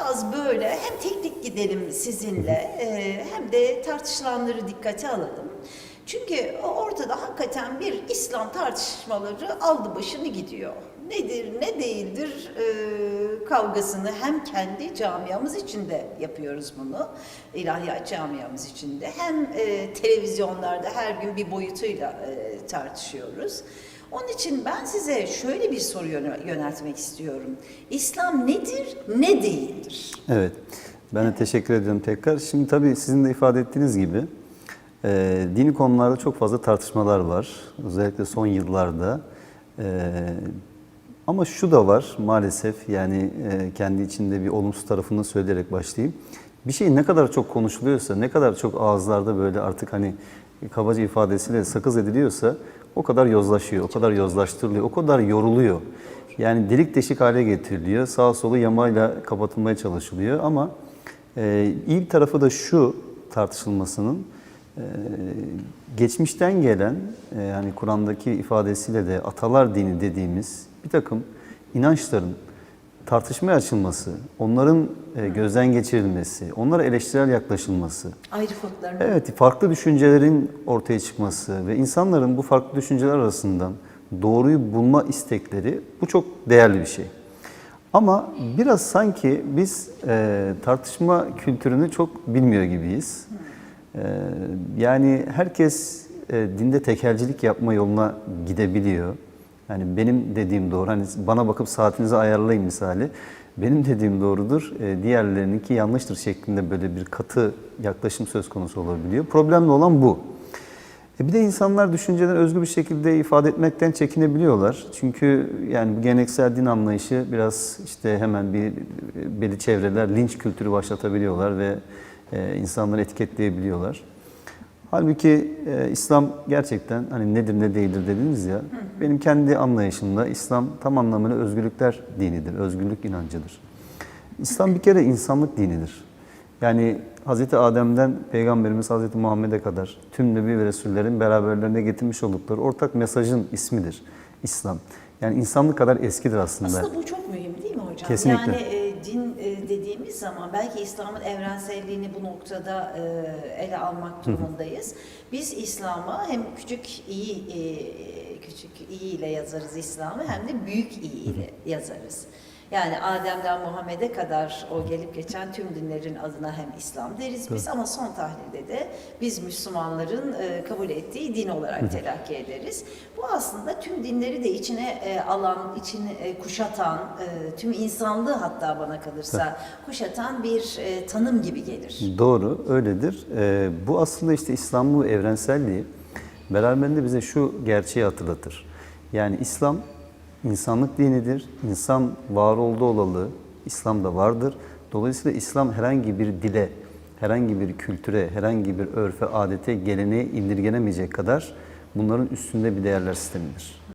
biraz böyle hem teknik gidelim sizinle e, hem de tartışılanları dikkate alalım. Çünkü ortada hakikaten bir İslam tartışmaları aldı başını gidiyor. Nedir, ne değildir e, kavgasını hem kendi camiamız içinde yapıyoruz bunu, ilahiyat camiamız içinde, hem e, televizyonlarda her gün bir boyutuyla e, tartışıyoruz. Onun için ben size şöyle bir soru yönel- yöneltmek istiyorum. İslam nedir, ne değildir? Evet, ben de teşekkür ediyorum tekrar. Şimdi tabii sizin de ifade ettiğiniz gibi e, dini konularda çok fazla tartışmalar var. Özellikle son yıllarda. E, ama şu da var maalesef yani e, kendi içinde bir olumsuz tarafını söyleyerek başlayayım. Bir şey ne kadar çok konuşuluyorsa, ne kadar çok ağızlarda böyle artık hani kabaca ifadesiyle sakız ediliyorsa o kadar yozlaşıyor, o kadar yozlaştırılıyor, o kadar yoruluyor. Yani delik deşik hale getiriliyor, sağa solu yamayla kapatılmaya çalışılıyor. Ama e, iyi bir tarafı da şu tartışılmasının e, geçmişten gelen e, yani Kur'an'daki ifadesiyle de atalar dini dediğimiz bir takım inançların tartışmaya açılması, onların e, gözden geçirilmesi, onlara eleştirel yaklaşılması, Ayrıklıklarını Evet, farklı düşüncelerin ortaya çıkması ve insanların bu farklı düşünceler arasından doğruyu bulma istekleri bu çok değerli bir şey. Ama biraz sanki biz e, tartışma kültürünü çok bilmiyor gibiyiz. E, yani herkes e, dinde tekelcilik yapma yoluna gidebiliyor. Yani benim dediğim doğru. Hani bana bakıp saatinizi ayarlayın misali. Benim dediğim doğrudur, e, diğerlerininki yanlıştır şeklinde böyle bir katı yaklaşım söz konusu olabiliyor. Problemli olan bu. E bir de insanlar düşüncelerini özgür bir şekilde ifade etmekten çekinebiliyorlar. Çünkü yani bu geleneksel din anlayışı biraz işte hemen bir belli çevreler linç kültürü başlatabiliyorlar ve e, insanları etiketleyebiliyorlar. Halbuki e, İslam gerçekten hani nedir ne değildir dediniz ya. Benim kendi anlayışımda İslam tam anlamıyla özgürlükler dinidir, özgürlük inancıdır. İslam bir kere insanlık dinidir. Yani Hz. Adem'den Peygamberimiz Hz. Muhammed'e kadar tüm Nebi ve Resullerin beraberlerine getirmiş oldukları ortak mesajın ismidir İslam. Yani insanlık kadar eskidir aslında. Aslında bu çok mühim değil mi hocam? Kesinlikle. Yani e, dediğimiz zaman belki İslam'ın evrenselliğini bu noktada e, ele almak durumundayız. Biz İslam'a hem küçük iyi e, küçük iyi ile yazarız İslam'ı hem de büyük iyi ile yazarız. Yani Adem'den Muhammed'e kadar o gelip geçen tüm dinlerin adına hem İslam deriz biz ama son tahlilde de biz Müslümanların e, kabul ettiği din olarak telakki ederiz. Bu aslında tüm dinleri de içine e, alan, içine e, kuşatan, e, tüm insanlığı hatta bana kalırsa kuşatan bir e, tanım gibi gelir. Doğru, öyledir. Bu aslında işte İslam bu evrenselliği beraberinde bize şu gerçeği hatırlatır. Yani İslam insanlık dinidir. İnsan var olduğu olalı İslam'da vardır. Dolayısıyla İslam herhangi bir dile, herhangi bir kültüre, herhangi bir örfe, adete, geleneğe indirgenemeyecek kadar bunların üstünde bir değerler sistemidir.